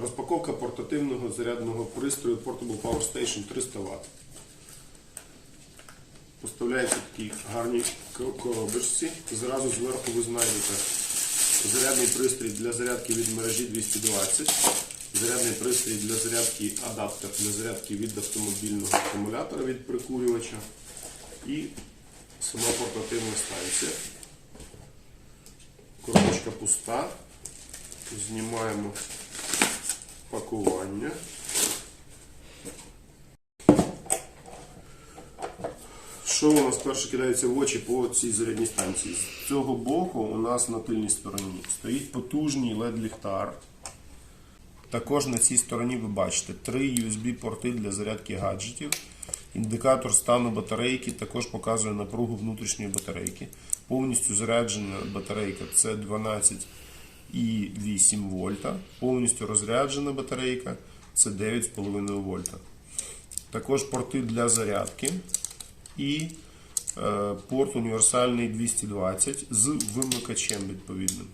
Розпаковка портативного зарядного пристрою Portable Power Station 300 Вт. Поставляється в такій гарній коробочці. Зразу зверху ви знайдете зарядний пристрій для зарядки від мережі 220, зарядний пристрій для зарядки адаптер для зарядки від автомобільного акумулятора від прикурювача і сама портативна станція. Коробочка пуста. Знімаємо пакування. Що у нас перше кидається в очі по цій зарядній станції? З цього боку у нас на тильній стороні стоїть потужний LED-ліхтар. Також на цій стороні ви бачите три USB-порти для зарядки гаджетів. Індикатор стану батарейки також показує напругу внутрішньої батарейки. Повністю заряджена батарейка це 12,8 вольта. Повністю розряджена батарейка це 9,5 вольта. Також порти для зарядки і е, порт універсальний 220 з вимикачем відповідним.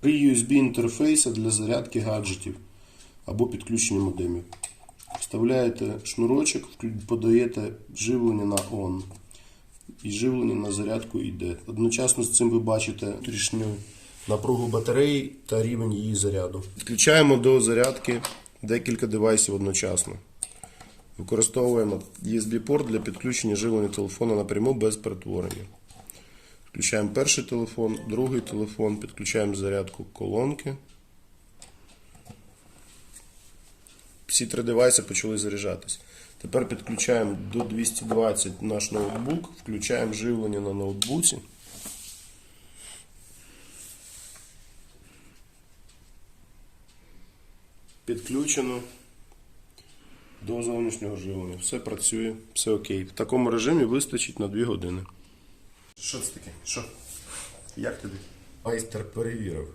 Три USB інтерфейси для зарядки гаджетів або підключення модемів. Вставляєте шнурочок, подаєте живлення на ON. І живлення на зарядку йде. Одночасно з цим ви бачите внутрішню напругу батареї та рівень її заряду. Підключаємо до зарядки декілька девайсів одночасно. Використовуємо USB-порт для підключення живлення телефону напряму без перетворення. Включаємо перший телефон, другий телефон, підключаємо зарядку колонки. Всі три девайси почали заряджатись. Тепер підключаємо до 220 наш ноутбук, включаємо живлення на ноутбуці. Підключено до зовнішнього живлення. Все працює, все окей. В такому режимі вистачить на 2 години. Що це таке? Що? Як тобі? Майстер перевірив.